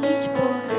ніч поки.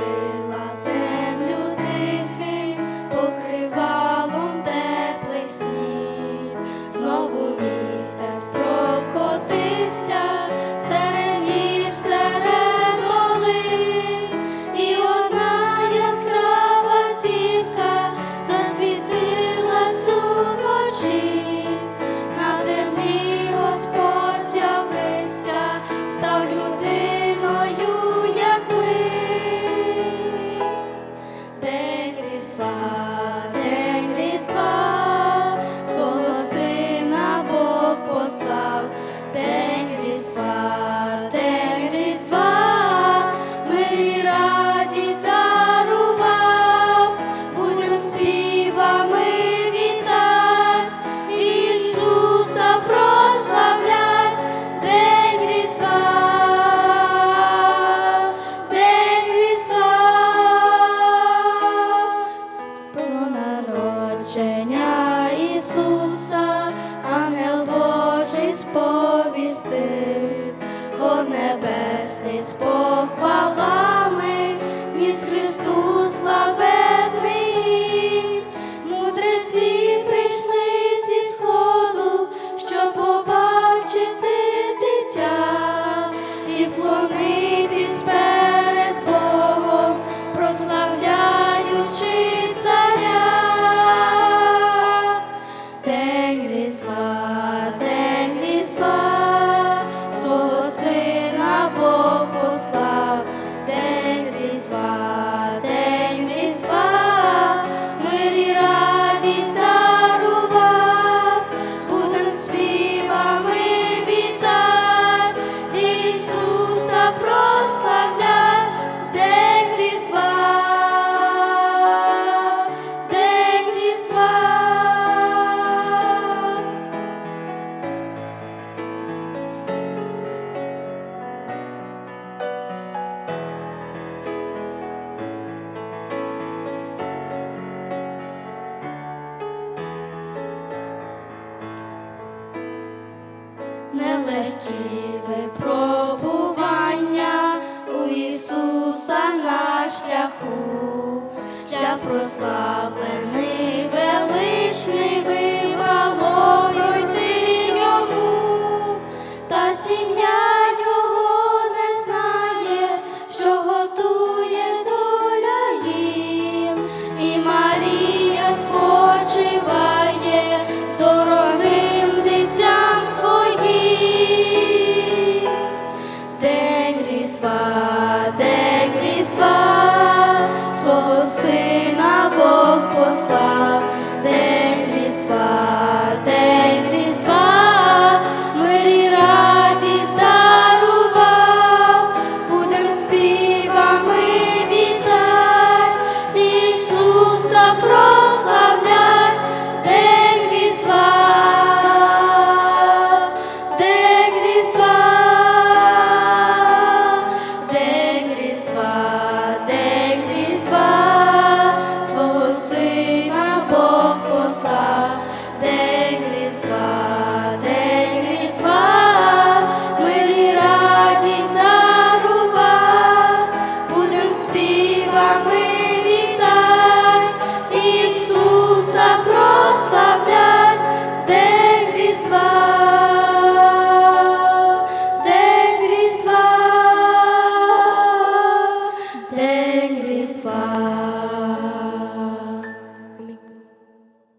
легкі випробування у Ісуса на шляху, шлях прославлений.